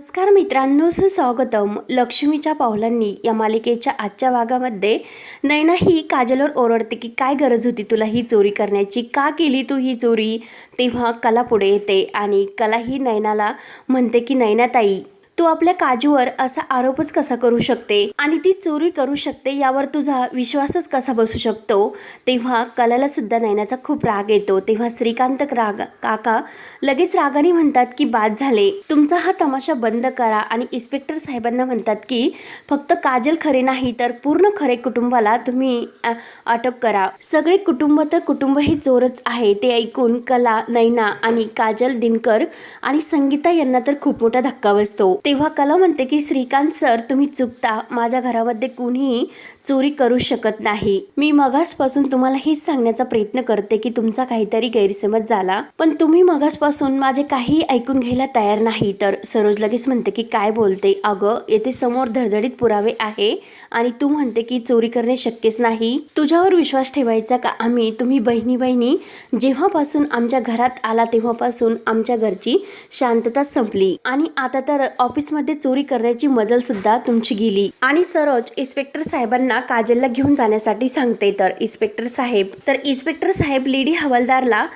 नमस्कार मित्रांनो सुस्वागतम. लक्ष्मीच्या पावलांनी या मालिकेच्या आजच्या भागामध्ये नैना ही काजलवर ओरडते की काय गरज होती तुला ही चोरी करण्याची? का केली तू ही चोरी? तेव्हा कला पुढे येते आणि कला ही नैनाला म्हणते की नैनाताई तू आपल्या काजूवर असा आरोपच कसा करू शकते? आणि ती चोरी करू शकते यावर तुझा विश्वासच कसा बसू शकतो? तेव्हा कलाला सुद्धा नैनाचा खूप राग येतो. तेव्हा श्रीकांत राग काका लगेच रागाने म्हणतात की बाद झाले. तुमचा हा तमाशा बंद करा. आणि इन्स्पेक्टर साहेबांना म्हणतात की फक्त काजल खरे नाही तर पूर्ण खरे कुटुंबाला तुम्ही अटक करा. सगळे कुटुंब तर कुटुंब हे चोरच आहे. ते ऐकून कला नैना आणि काजल दिनकर आणि संगीता यांना तर खूप मोठा धक्का बसतो. तेव्हा कला म्हणते की श्रीकांत सर तुम्ही चुकता. माझ्या घरामध्ये कुणीही चोरी करू शकत नाही. मी मगासपासून तुम्हाला हेच सांगण्याचा प्रयत्न करते की तुमचा काहीतरी गैरसमज झाला. पण तुम्ही मगासपासून माझे काही ऐकून घ्यायला तयार नाही. तर सरोज लगेच म्हणते की काय बोलते? अगं येथे समोर धडधडीत पुरावे आहे आणि तू म्हणते की चोरी करणे शक्यच नाही. तुझ्यावर विश्वास ठेवायचा का? आम्ही तुम्ही बहिणी बहिणी जेव्हापासून आमच्या घरात आला तेव्हापासून आमच्या घरची शांतता संपली. आणि आता तर ऑफिसमध्ये चोरी करण्याची मजल सुद्धा तुमची गेली. आणि सरोज इन्स्पेक्टर साहेबांना काजलला घेऊन जाण्यासाठी सांगते तर इन्स्पेक्टर साहेब. तर इन्स्पेक्टर साहेब लेडी हवालदारला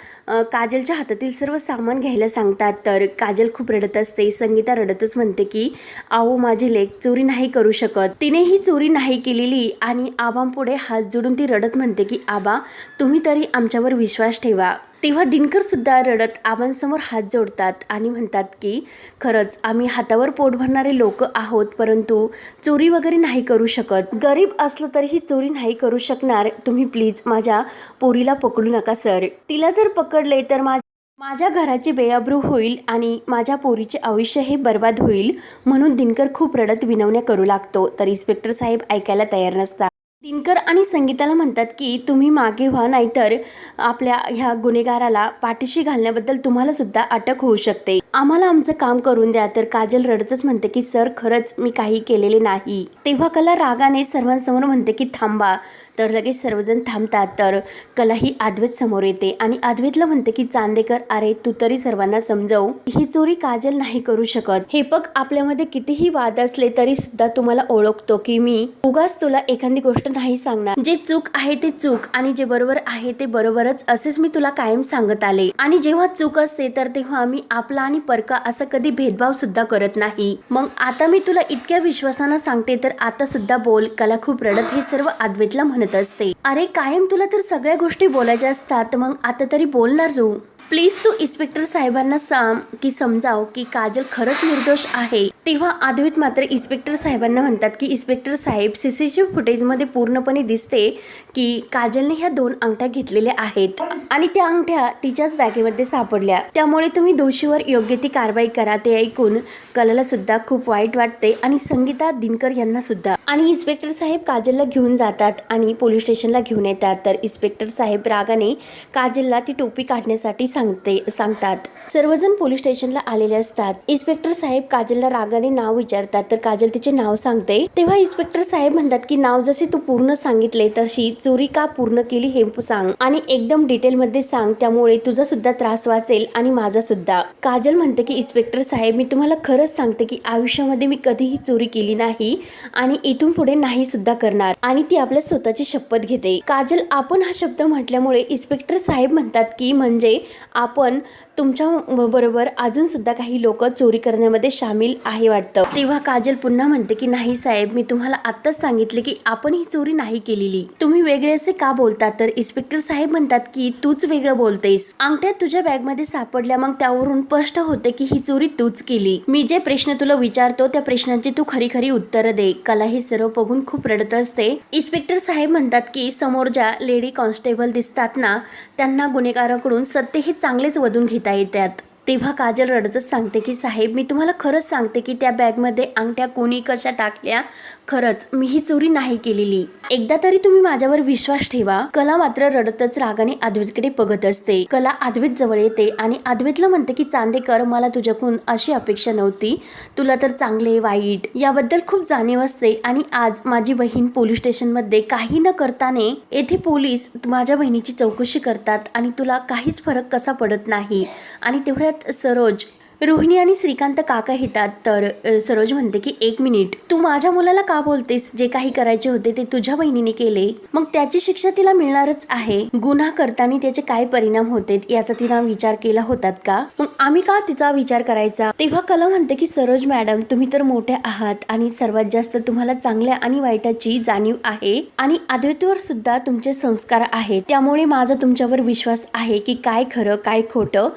काजलच्या हातातील सर्व सामान घ्यायला सांगतात. तर काजल खूप रडत असते. संगीता रडतच म्हणते की आहो माझी लेक चोरी नाही करू शकत. तिने ही चोरी नाही केलेली आणि आबांपुढे हात जोडून ती रडत म्हणते की आबा तुम्ही तरी आमच्यावर विश्वास ठेवा. तेव्हा दिनकरसुद्धा रडत आबांसमोर हात जोडतात आणि म्हणतात की खरंच आम्ही हातावर पोट भरणारे लोक आहोत परंतु चोरी वगैरे नाही करू शकत. गरीब असलो तरीही चोरी नाही करू शकणार. तुम्ही प्लीज माझ्या पोरीला पकडू नका सर. तिला जर पकडले तर मा माझ्या घराची बेअब्रू होईल आणि माझ्या पोरीचे आयुष्य हे बर्बाद होईल. म्हणून दिनकर खूप रडत विनवण्या करू लागतो. तर इन्स्पेक्टर साहेब ऐकायला तयार नसतात. दिनकर आणि संगीताला म्हणतात की तुम्ही मागे व्हा नाहीतर आपल्या ह्या गुन्हेगाराला पाठीशी घालण्याबद्दल तुम्हाला सुद्धा अटक होऊ शकते. आम्हाला आमचं काम करून द्या तर काजल रडतच म्हणते की सर खरंच मी काही केलेले नाही. तेव्हा कला रागाने सर्वांसमोर म्हणते की थांबा तर लगेच सर्वजण थांबतात. तर कला ही आद्वेत समोर येते आणि आद्वेतला म्हणते की चांदेकर अरे तू तरी सर्वांना समजव. ही चोरी काजल नाही करू शकत. हे बघ आपल्यामध्ये कितीही वाद असले तरी सुद्धा तुम्हाला ओळखतो की मी उगाच तुला एखादी गोष्ट नाही सांगणार. जे चूक आहे ते चूक आणि जे बरोबर आहे ते बरोबरच असेच मी तुला कायम सांगत आले. आणि जेव्हा चूक असते तर तेव्हा आम्ही आपला आणि परका असं कधी भेदभाव सुद्धा करत नाही. मग आता मी तुला इतक्या विश्वासानं सांगते तर आता सुद्धा बोल. कला खूप रडत हे सर्व आद्वेतला म्हणत असते अरे कायम तुला तर सगळ्या गोष्टी बोलायच्या असतात मग आता तरी बोलणार तू प्लीज तू इन्स्पेक्टर साहेबांना सांग की समजाव की काजल खरंच निर्दोष आहे. तेव्हा आद्वित मात्र इन्स्पेक्टर साहेबांना म्हणतात की इन्स्पेक्टर साहेब सी सी सीसीटीव्ही फुटेजमध्ये पूर्णपणे दिसते की काजलने ह्या दोन अंगठ्या घेतलेल्या आहेत आणि त्या अंगठ्या तिच्याच बॅगेमध्ये सापडल्या. त्यामुळे तुम्ही दोषीवर योग्य ती कारवाई करा ते ऐकून कलाला सुद्धा खूप वाईट वाटते आणि संगीता दिनकर यांना सुद्धा. आणि इन्स्पेक्टर साहेब काजलला घेऊन जातात आणि पोलीस स्टेशनला घेऊन येतात. तर इन्स्पेक्टर साहेब रागाने काजलला ती टोपी काढण्यासाठी सांगते सांगतात. सर्वजण पोलीस स्टेशनला आलेले असतात. इन्स्पेक्टर साहेब काजलला रागाने नाव विचारतात. तर काजल तिचे नाव सांगते. तेव्हा इन्स्पेक्टर साहेब म्हणतात की नाव जसे तू पूर्ण सांगितले तशी चोरी का पूर्ण केली हे सांग आणि एकदम डिटेल मध्ये सांग. त्यामुळे तुझा सुद्धा त्रास वाचेल आणि माझा सुद्धा काजल म्हणते की इन्स्पेक्टर साहेब मी तुम्हाला खरंच सांगते की आयुष्यामध्ये मी कधीही चोरी केली नाही आणि इथून पुढे नाही सुद्धा करणार आणि ती आपल्या स्वतःची शपथ घेते. काजल आपण हा शब्द म्हटल्यामुळे इन्स्पेक्टर साहेब म्हणतात की म्हणजे आपण तुमच्या बरोबर अजून सुद्धा काही लोक चोरी करण्यामध्ये सामील आहे वाटतं. तेव्हा काजल पुन्हा म्हणते की नाही साहेब मी तुम्हाला आत्ताच सांगितले की आपण ही चोरी नाही केलेली. तुम्ही वेगळे असे का बोलता? तर इन्स्पेक्टर साहेब म्हणतात की तूच वेगळं बोलतेस. अंगठ्या तुझ्या बॅगमध्ये सापडल्या मग त्यावरून स्पष्ट होते की ही चोरी तूच केली. मी जे प्रश्न तुला विचारतो त्या प्रश्नांची तू खरी खरी उत्तर दे. कला हे सर्व बघून खूप रडत असते. इन्स्पेक्टर साहेब म्हणतात की समोर ज्या लेडी कॉन्स्टेबल दिसतात ना त्यांना गुन्हेगाराकडून सत्य हे चांगलेच वधून घेता येतात. तेव्हा काजल रडतच सांगते की साहेब मी तुम्हाला खरंच सांगते की त्या बॅगमध्ये अंगठ्या कोणी कशा टाकल्या? खरंच मी ही चोरी नाही केलेली. एकदा तरी तुम्ही माझ्यावर विश्वास ठेवा. कला मात्र रडतच रागाने आद्वितकडे बघत असते. कला आद्वित जवळ येते आणि आद्वितला म्हणते की चांदेकर मला तुझ्याकडून अशी अपेक्षा नव्हती. तुला तर चांगले वाईट याबद्दल खूप जाणीव असते आणि आज माझी बहीण पोलीस स्टेशनमध्ये काही न करताने येथे पोलीस माझ्या बहिणीची चौकशी करतात आणि तुला काहीच फरक कसा पडत नाही. आणि तेवढ्या तेवढ्यात सरोज रोहिणी आणि श्रीकांत काका येतात. तर सरोज म्हणते की एक मिनिट. तू माझ्या मुलाला का बोलतेस? जे काही करायचे होते ते तुझ्या बहिणीने केले. मग त्याची शिक्षा तिला मिळणारच आहे. गुन्हा करताना त्याचे काय परिणाम होते याचा तिला विचार केला होतात का? मग आम्ही का तिचा विचार करायचा? तेव्हा कला म्हणते की सरोज मॅडम तुम्ही तर मोठे आहात आणि सर्वात जास्त तुम्हाला चांगल्या आणि वाईटाची जाणीव आहे आणि अद्वैतवर सुद्धा तुमचे संस्कार आहेत. त्यामुळे माझा तुमच्यावर विश्वास आहे की काय खरं काय खोटं.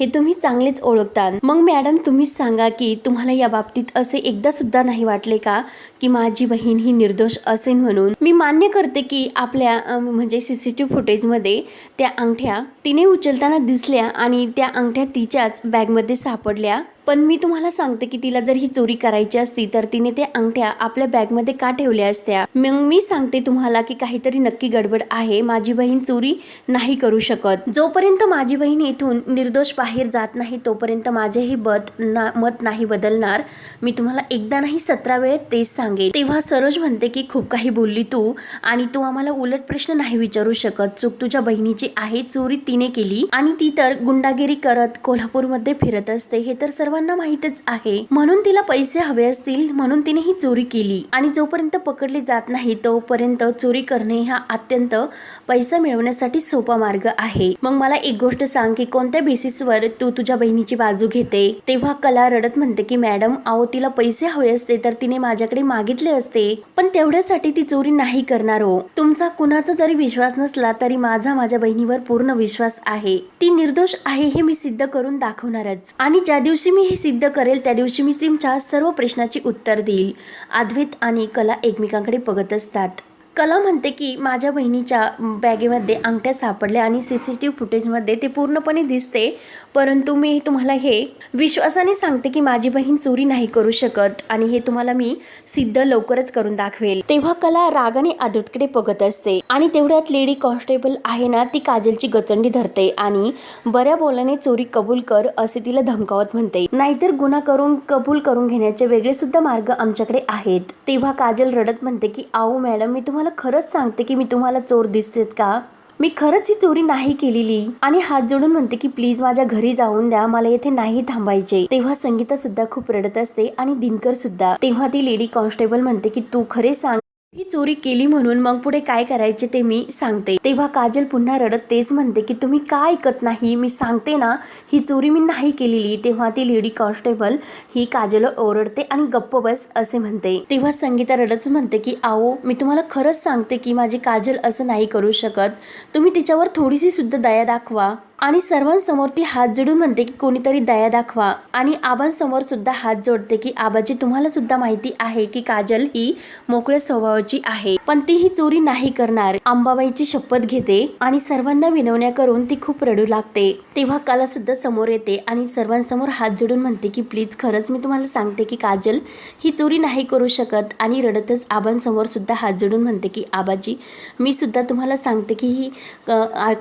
हे तुम्ही चांगलेच ओळखता. मग मॅडम तुम्हीच सांगा की तुम्हाला या बाबतीत असे एकदा सुद्धा नाही वाटले का? की माझी बहीण ही निर्दोष असेल म्हणून मी मान्य करते की आपल्या अं, म्हणजे सीसीटीव्ही फुटेजमध्ये त्या अंगठ्या तिने उचलताना दिसल्या आणि त्या अंगठ्या तिच्याच बॅगमध्ये सापडल्या. पण मी तुम्हाला सांगते की तिला जर ही चोरी करायची असती तर तिने त्या अंगठ्या आपल्या बॅगमध्ये का ठेवल्या असत्या? मग मी सांगते तुम्हाला की काहीतरी नक्की गडबड आहे. माझी बहीण चोरी नाही करू शकत. जोपर्यंत माझी बहीण इथून निर्दोष बाहेर जात नाही तोपर्यंत माझेही बत ना मत नाही बदलणार. मी तुम्हाला एकदा नाही सतरा वेळेत तेच सांगेल. तेव्हा सरोज म्हणते की खूप काही बोलली तू आणि तू आम्हाला उलट प्रश्न नाही विचारू शकत. चूक तुझ्या बहिणीची आहे चोरी तिने केली आणि ती तर गुंडागिरी करत कोल्हापूरमध्ये फिरत असते. हे तर सर्वांना माहीतच आहे. म्हणून तिला पैसे हवे असतील म्हणून तिने ही चोरी केली. आणि जोपर्यंत पकडले जात नाही तोपर्यंत चोरी करणे हा अत्यंत पैसा मिळवण्यासाठी सोपा मार्ग आहे. मग मला एक गोष्ट सांग की कोणत्या बेसिसवर तू तुझ्या बहिणीची बाजू घेते? तेव्हा कला रडत म्हणते की मॅडम अहो तिला पैसे हवे असते तर तिने माझ्याकडे मागितले असते पण तेवढ्यासाठी ती चोरी नाही करणार हो. तुमचा कुणाचा जरी विश्वास नसला तरी माझा माझ्या बहिणीवर पूर्ण विश्वास आहे. ती निर्दोष आहे हे मी सिद्ध करून दाखवणारच. आणि ज्या दिवशी मी हे सिद्ध करेल त्या दिवशी मी तुमच्या सर्व प्रश्नाची उत्तर देईल. अद्वैत आणि कला एकमेकांकडे बघत असतात. कला म्हणते की माझ्या बहिणीच्या बॅगेमध्ये अंगठ्या सापडल्या आणि सी सी टी व्ही फुटेजमध्ये ते पूर्णपणे दिसते. परंतु मी तुम्हाला हे विश्वासाने सांगते की माझी बहीण चोरी नाही करू शकत आणि हे तुम्हाला मी सिद्ध लवकरच करून दाखवेल. तेव्हा कला रागाने आदूतकडे बघत असते आणि तेवढ्यात लेडी कॉन्स्टेबल आहे ना ती काजलची गचंडी धरते आणि बऱ्या बोलाने चोरी कबूल कर असे तिला धमकावत म्हणते. नाहीतर गुन्हा करून कबूल करून घेण्याचे वेगळे सुद्धा मार्ग आमच्याकडे आहेत. तेव्हा काजल रडत म्हणते की आओ मॅडम मी तुम्हाला तुम्हाला खरंच सांगते की मी तुम्हाला चोर दिसतेत का? मी खरंच ही चोरी नाही केलेली. आणि हात जोडून म्हणते की प्लीज माझ्या घरी जाऊन द्या मला येथे नाही थांबायचे. तेव्हा संगीता सुद्धा खूप रडत असते आणि दिनकर सुद्धा. तेव्हा ती लेडी कॉन्स्टेबल म्हणते की तू खरे सांग ही चोरी केली म्हणून मग पुढे काय करायचे ते मी सांगते. तेव्हा काजल पुन्हा रडत तेच म्हणते की तुम्ही का ऐकत नाही? मी सांगते ना ही चोरी मी नाही केलेली. तेव्हा ती लेडी कॉन्स्टेबल ही काजल ओरडते आणि गप्प बस असे म्हणते. तेव्हा संगीता रडतच म्हणते की आओ मी तुम्हाला खरंच सांगते की माझी काजल असं नाही करू शकत. तुम्ही तिच्यावर थोडीशी सुद्धा दया दाखवा. आणि सर्वांसमोर ती हात जोडून म्हणते की कोणीतरी दया दाखवा. आणि आबांसमोर सुद्धा हात जोडते की आबाजी तुम्हाला सुद्धा माहिती आहे की काजल ही मोकळ्या स्वभावाची आहे पण ती ही चोरी नाही करणार. अंबाबाईची शपथ घेते आणि सर्वांना विनवण्या करून ती खूप रडू लागते. तेव्हा कला सुद्धा समोर येते आणि सर्वांसमोर हात जोडून म्हणते की प्लीज खरंच मी तुम्हाला सांगते की काजल ही चोरी नाही करू शकत. आणि रडतच आबांसमोर सुद्धा हात जोडून म्हणते की आबाजी मी सुद्धा तुम्हाला सांगते की ही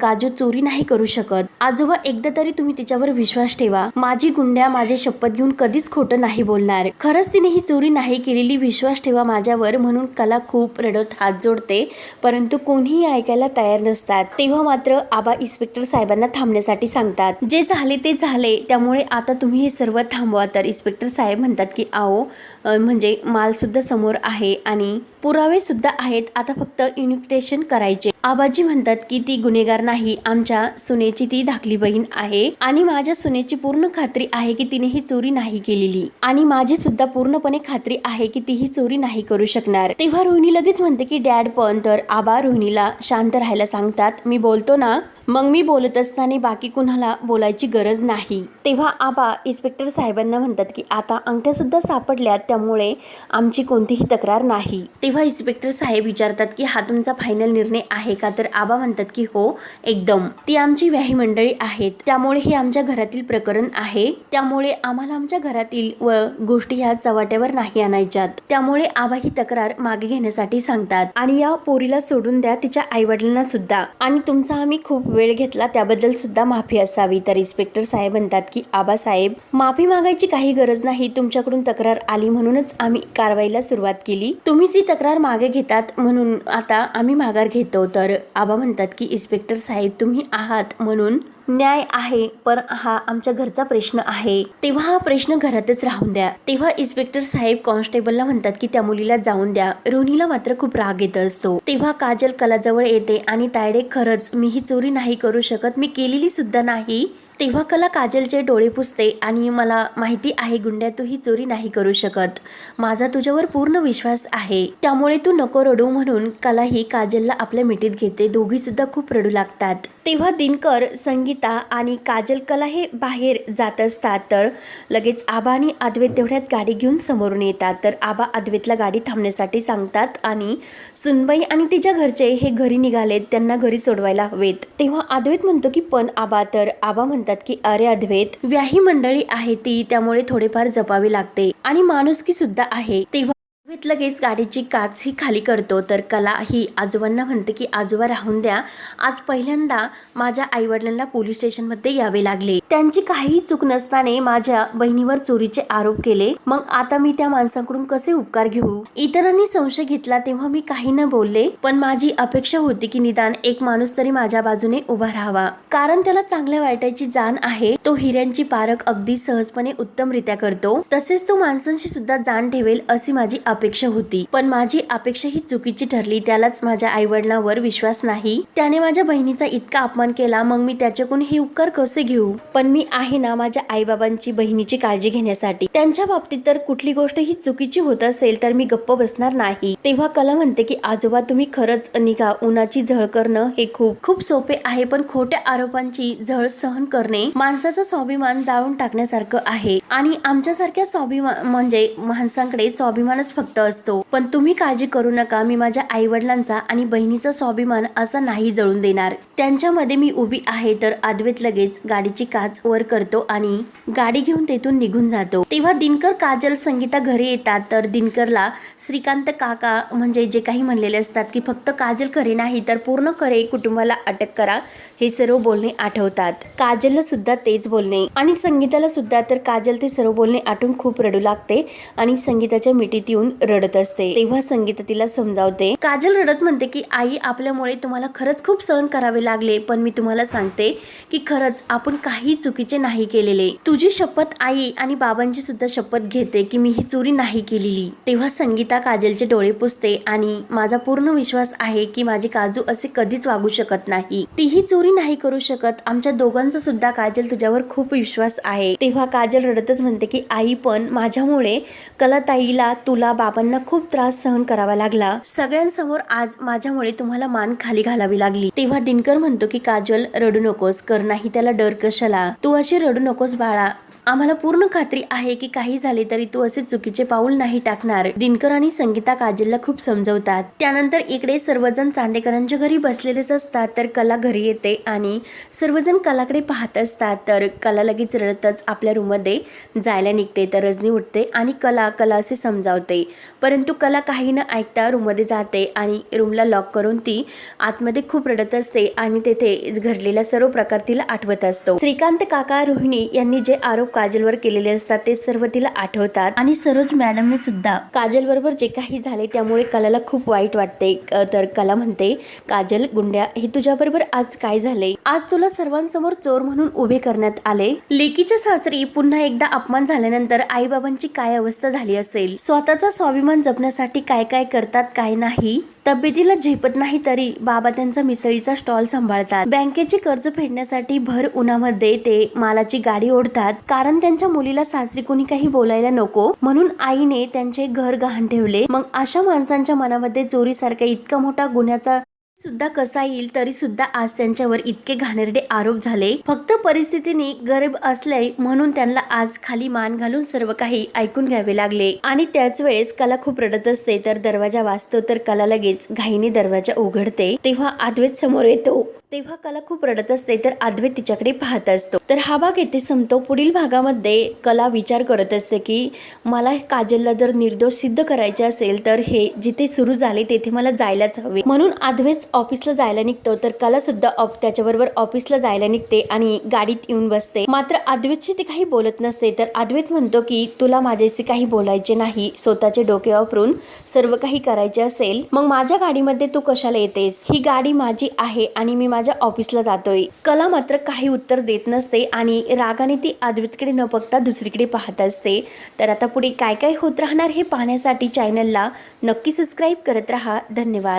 काजू चोरी नाही करू शकत. आजोबा एकदा तरी तुम्ही तिच्यावर विश्वास ठेवा. माझी गुंड्या माझी शपथ घेऊन कधीच खोटं नाही बोलणार. खरंच तिने ही चोरी नाही केलेली विश्वास ठेवा माझ्यावर म्हणून कला खूप रडत हात जोडते परंतु कोणीही ऐकायला तयार नसतात. तेव्हा मात्र आबा इन्स्पेक्टर साहेबांना थांबण्यासाठी सांगतात. जे झाले ते झाले त्यामुळे आता तुम्ही हे सर्व थांबवा. तर इन्स्पेक्टर साहेब म्हणतात की आओ म्हणजे माल सुद्धा समोर आहे आणि पुरावे सुद्धा आहेत. आता फक्त इन्व्हिटेशन करायचे. आबाजी म्हणतात की ती गुन्हेगार नाही आमच्या सुनेची ती धाकली बहीण आहे. आणि माझ्या सुनेची पूर्ण खात्री आहे की तिने ही चोरी नाही केलेली. आणि माझी सुद्धा पूर्णपणे खात्री आहे की ती ही चोरी नाही करू शकणार. तेव्हा रोहिणी लगेच म्हणते की डॅड पण तर आबा रोहिणीला शांत राहायला सांगतात. मी बोलतो ना. मग मी बोलत असताना बाकी कुणाला बोलायची गरज नाही. तेव्हा आबा इन्स्पेक्टर साहेबांना म्हणतात की आता अंगठ्यासुद्धा सापडल्या सापडल्यात त्यामुळे आमची कोणतीही तक्रार नाही. तेव्हा इन्स्पेक्टर साहेब विचारतात की हा तुमचा फायनल निर्णय आहे का? तर आबा म्हणतात की हो एकदम. ती आमची व्याही मंडळी आहेत. त्यामुळे हे आमच्या घरातील प्रकरण आहे. त्यामुळे आम्हाला आमच्या घरातील व गोष्टी ह्या चव्हाट्यावर नाही आणायच्यात. त्यामुळे आबा ही तक्रार मागे घेण्यासाठी सांगतात. आणि या पोरीला सोडून द्या तिच्या आईवडिलांना सुद्धा. आणि तुमचा आम्ही खूप वेळ घेतला त्याबद्दल सुद्धा माफी असावी. तर इन्स्पेक्टर साहेब म्हणतात की आबा साहेब माफी मागायची काही गरज नाही. तुमच्याकडून तक्रार आली म्हणूनच आम्ही कारवाईला सुरुवात केली. तुम्ही जी तक्रार मागे घेतात म्हणून आता आम्ही माघार घेतो. तर आबा म्हणतात की इन्स्पेक्टर साहेब तुम्ही आहात म्हणून न्याय आहे पण हा आमच्या घरचा प्रश्न आहे. तेव्हा हा प्रश्न घरातच राहून द्या. तेव्हा इन्स्पेक्टर साहेब कॉन्स्टेबलला म्हणतात की त्या मुलीला जाऊन द्या. रोहिणीला मात्र खूप राग येत असतो. तेव्हा काजल कलाजवळ येते आणि तायडे खरंच मी ही चोरी नाही करू शकत. मी केलेली सुद्धा नाही. तेव्हा कला काजलचे डोळे पुसते आणि मला माहिती आहे गुंड्या तू ही चोरी नाही करू शकत. माझा तुझ्यावर पूर्ण विश्वास आहे. त्यामुळे तू नको रडू म्हणून कला ही काजलला आपल्या मिठीत घेते. दोघी सुद्धा खूप रडू लागतात. तेव्हा दिनकर संगीता आणि काजल कला हे बाहेर जात असतात तर लगेच आबा आणि अद्वैत तेवढ्यात गाडी घेऊन समोरून येतात. तर आबा अद्वैतला गाडी थांबण्यासाठी सांगतात आणि सुनबाई आणि तिच्या घरचे हे घरी निघालेत. त्यांना घरी सोडवायला हवेत. तेव्हा अद्वैत म्हणतो की पण आबा तर आबा म्हणतात की अरे अद्वैत व्याही मंडळी आहे ती त्यामुळे थोडेफार जपावी लागते. आणि माणुसकी सुद्धा आहे. तेव्हा अद्वैत लगेच गाडीची काच ही खाली करतो. तर कला ही आजोबांना म्हणते की आजोबा राहून द्या. आज पहिल्यांदा माझ्या आईवडिलांना पोलीस स्टेशनमध्ये यावे लागले. त्यांची काहीही चूक नसताने माझ्या बहिणीवर चोरीचे आरोप केले. मग आता मी त्या माणसाकडून कसे उपकार घेऊ? इतरांनी संशय घेतला तेव्हा मी काही न बोलले पण माझी अपेक्षा होती की निदान एक माणूस तरी माझ्या बाजूने उभा राहावा. कारण त्याला चांगल्या वाईटाची जाण आहे. तो हिऱ्यांची पारख अगदी सहजपणे उत्तमरित्या करतो. तसेच तो माणसांशी सुद्धा जाण ठेवेल अशी माझी अपेक्षा होती. पण माझी अपेक्षा ही चुकीची ठरली. त्यालाच माझ्या आईवडिलांवर विश्वास नाही. त्याने माझ्या बहिणीचा इतका अपमान केला. मग मी त्याच्याकडून हे उपकार कसे घेऊ? पण मी आहे ना माझ्या आईबाबांची बहिणीची काळजी घेण्यासाठी. त्यांच्या बाबतीत तर कुठली गोष्ट ही चुकीची होत असेल तर मी गप्प बसणार नाही. तेव्हा कला म्हणते की आजोबा तुम्ही खरंच निघा. उन्हाची झळ करणं हे खूप खूप सोपे आहे पण खोट्या आरोपांची झळ सहन करणे माणसाचा स्वाभिमान जाळून टाकण्यासारखं आहे. आणि आमच्यासारख्या स्वाभिमान म्हणजे माणसांकडे स्वाभिमानच फक्त असतो. पण तुम्ही काळजी करू नका मी माझ्या आई वडिलांचा आणि बहिणीचा स्वाभिमान असा नाही जळून देणार. त्यांच्यामध्ये मी उभी आहे तर आदवेत लगेच गाडीची काच वर करतो आणि गाडी घेऊन तेथून निघून जातो. तेव्हा दिनकर काजल संगीता घरी येतात तर दिनकरला श्रीकांत काका म्हणजे जे काही म्हणलेले असतात की फक्त काजल खरे नाही तर पूर्ण खरे कुटुंबाला अटक करा. हे सर्व बोलणे आठवतात. काजलला सुद्धा तेच बोलणे. आणि संगीताला सुद्धा तर काजल ते सर्व बोलणे आठवून खूप रडू लागते आणि संगीताच्या मिठीत येऊन रडत असते. तेव्हा संगीता तिला समजावते. काजल रडत म्हणते की आई आपल्यामुळे तुम्हाला खरंच खूप सहन करावे लागले पण मी तुम्हाला सांगते की खरंच आपण काही चुकीचे नाही केलेले. तुझी शपथ आई आणि बाबांची सुद्धा शपथ घेते की मी ही चोरी नाही केलेली. तेव्हा संगीता काजलचे डोळे पुसते आणि माझा पूर्ण विश्वास आहे की माझी काजू असे कधीच वागू शकत नाही. तीही चोरी नाही करू शकत. आमच्या दोघांचा सुद्धा काजल तुझ्यावर खूप विश्वास आहे. तेव्हा काजल रडतच म्हणते की आई पण माझ्यामुळे कलाताईला तुला बाबांना खूप त्रास सहन करावा लागला. सगळ्यांसमोर आज माझ्यामुळे तुम्हाला मान खाली घालावी लागली. तेव्हा दिनकर म्हणतो की काजल रडू नकोस. कर नाही त्याला डर कशाला? तू अशी रडू नकोस बाळा. आम्हाला पूर्ण खात्री आहे की काही झाले तरी तू असे चुकीचे पाऊल नाही टाकणार. दिनकर आणि संगीता काजलला खूप समजवतात. त्यानंतर इकडे सर्वजण चांदेकरांच्या घरी बसलेलेच असतात तर कला घरी येते आणि सर्वजण कलाकडे पाहत असतात. तर कला लगेच रडतच आपल्या रूममध्ये जायला निघते तर रजनी उठते आणि कला कला असे समजावते. परंतु कला काही न ऐकता रूममध्ये जाते आणि रूमला लॉक करून ती आतमध्ये खूप रडत असते आणि तेथे घडलेला सर्व प्रकार तिला आठवत असतो. श्रीकांत काका रोहिणी यांनी जे आरोप काजलवर केलेले असतात ते सर्व तिला आठवतात. आणि सरोज मॅडमने सुद्धा काजल बरोबर जे काही झाले त्यामुळे कलाला खूप वाईट वाटते. तर कला म्हणते काजल गुंड्या हे तुझ्या बरोबर आज काय झाले? आज तुला सर्वांसमोर चोर म्हणून उभे करण्यात आले? लेकीच्या सासरी पुन्हा एकदा अपमान झाल्यानंतर आईबाबांची काय अवस्था झाली असेल? स्वतःचा स्वाभिमान जपण्यासाठी काय काय करतात काय नाही? तब्येतीला झेपत नाही तरी बाबा त्यांचा मिसळीचा स्टॉल सांभाळतात. बँकेचे कर्ज फेडण्यासाठी भर उन्हामध्ये ते मालाची गाडी ओढतात. कारण त्यांच्या मुलीला सासरी कोणी काही बोलायला नको म्हणून आईने त्यांचे घर गहाण ठेवले. मग अशा माणसांच्या मनामध्ये चोरीसारख्या इतका मोठा गुन्ह्याचा सुद्धा कसा येईल तरी सुद्धा आज त्यांच्यावर इतके घाणेरडे आरोप झाले. फक्त परिस्थितीने गरीब असले म्हणून त्यांना आज खाली मान घालून सर्व काही ऐकून घ्यावे लागले. आणि त्याच वेळेस कला खूप रडत असते तर दरवाजा वाजतो तर कला लगेच घाईने दरवाजा उघडते. तेव्हा आद्वेत समोर येतो. तेव्हा कला खूप रडत असते तर आद्वेत तिच्याकडे पाहत असतो. तर हा भाग येथे संपतो. पुढील भागामध्ये कला विचार करत असते की मला काजलला जर निर्दोष सिद्ध करायचे असेल तर हे जिथे सुरू झाले तेथे मला जायलाच हवे. म्हणून अद्वैत ऑफिसला जायला निघतो तर कला सुद्धा ऑफ त्याच्याबरोबर ऑफिसला जायला निघते आणि गाडीत येऊन बसते. मात्र अद्वैतशी ती काही बोलत नसते तर अद्वैत म्हणतो की तुला माझ्याशी काही बोलायचे नाही स्वतःचे डोके वापरून सर्व काही करायचे असेल मग माझ्या गाडीमध्ये तू कशाला येतेस? ही गाडी माझी आहे आणि मी माझ्या ऑफिसला जातोय. कला मात्र काही उत्तर देत नसते आणि रागाने ती अद्वैतकडे न बघता दुसरीकडे पाहत असते. तर आता पुढे काय काय होत राहणार हे पाहण्यासाठी चॅनलला नक्की सबस्क्राईब करत राहा. धन्यवाद.